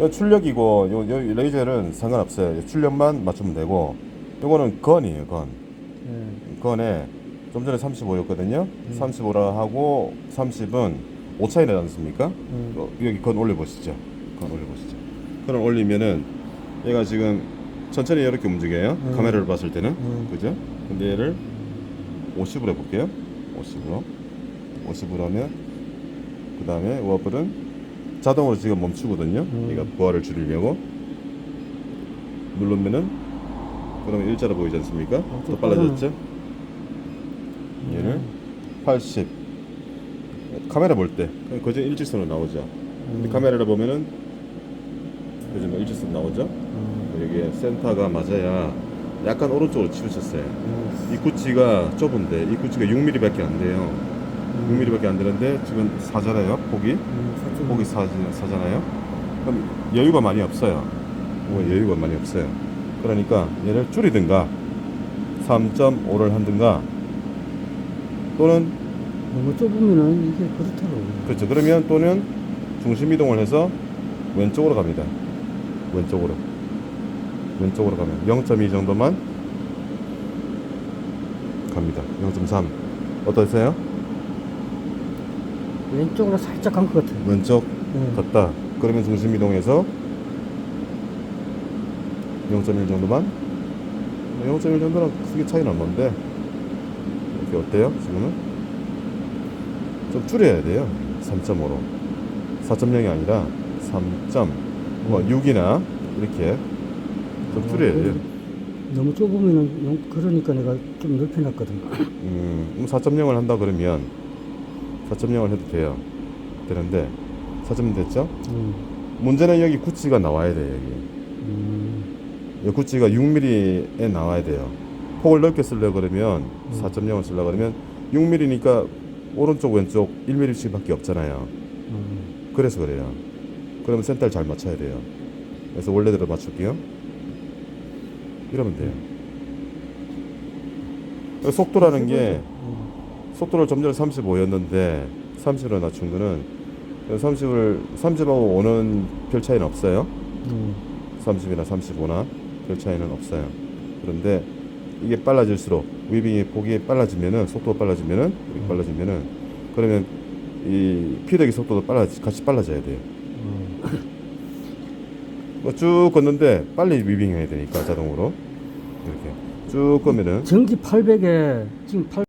요 출력이고 요, 요 레이저는 상관없어요. 요 출력만 맞추면 되고 요거는 건이에요. 건. 예. 건에 좀 전에 35였거든요. 35라 하고 30은 5 차이 나지 않습니까? 음. 어, 여기 건 올려 보시죠. 건 올려 보시죠. 건을 올리면은 얘가 지금 천천히 이렇게 움직여요. 음. 카메라를 봤을 때는 음. 그죠? 근데 얘를 50으로 해 볼게요. 50으로 50으로 하면 그 다음에 워블은 자동으로 지금 멈추거든요. 음. 얘가 부하를 줄이려고 누르면은 그러면 일자로 보이지 않습니까? 어, 더좀 빨라졌죠? 얘를 80 카메라 볼 때 거진 일직선으로 나오죠. 음. 카메라를 보면은 요즘 일직선 나오죠? 음. 여기에 센터가 맞아야 약간 오른쪽으로 치우쳤어요. 음. 이 구찌가 좁은데 이 구찌가 6mm밖에 안 돼요. 6mm밖에 안 되는데 지금 사잖아요. 폭이 음. 폭이 사, 사잖아요. 그럼 여유가 많이 없어요. 뭐 여유가 많이 없어요. 그러니까 얘를 줄이든가 3.5를 한든가 또는 너무 좁으면은 이게 그렇더라고요. 그렇죠. 그러면 또는 중심 이동을 해서 왼쪽으로 갑니다. 왼쪽으로. 왼쪽으로 가면 0.2 정도만 갑니다. 0.3. 어떠세요? 왼쪽으로 살짝 간 것 같아요. 왼쪽 예. 갔다. 그러면 중심 이동해서 0.1 정도만 0.1 정도는 크게 차이는 없는데 이렇게 어때요? 지금은 좀 줄여야 돼요. 3.5로 4.0이 아니라 3.6이나 이렇게 좀 줄여야 돼요. 너무 좁으면은 영- 그러니까 내가 좀 넓혀놨거든. 음, 4.0을 한다 그러면 4.0을 해도 돼요. 되는데 4.0 됐죠? 음. 문제는 여기 구찌가 나와야 돼요. 여기. 음. 이 구찌가 6mm에 나와야 돼요. 폭을 넓게 쓰려 그러면 음. 4.0을 쓰려 그러면 6mm니까 오른쪽 왼쪽 1mm씩밖에 없잖아요. 음. 그래서 그래요. 그러면 센터를 잘 맞춰야 돼요. 그래서 원래대로 맞출게요. 이러면 돼요. 속도라는 게 음. 속도를 좀 전에 35였는데 30으로 낮춘 거는 30을 30하고 5는 별 차이는 없어요. 음. 30이나 35나 별 차이는 없어요. 그런데 이게 빨라질수록 위빙의 폭이 빨라지면은 속도가 빨라지면은 이렇게 빨라지면은 그러면 이 피드의 속도도 빨라 같이 빨라져야 돼요. 음. 뭐쭉 걷는데 빨리 위빙해야 되니까 자동으로 이렇게 쭉 걷면은 전기 800에 지금 8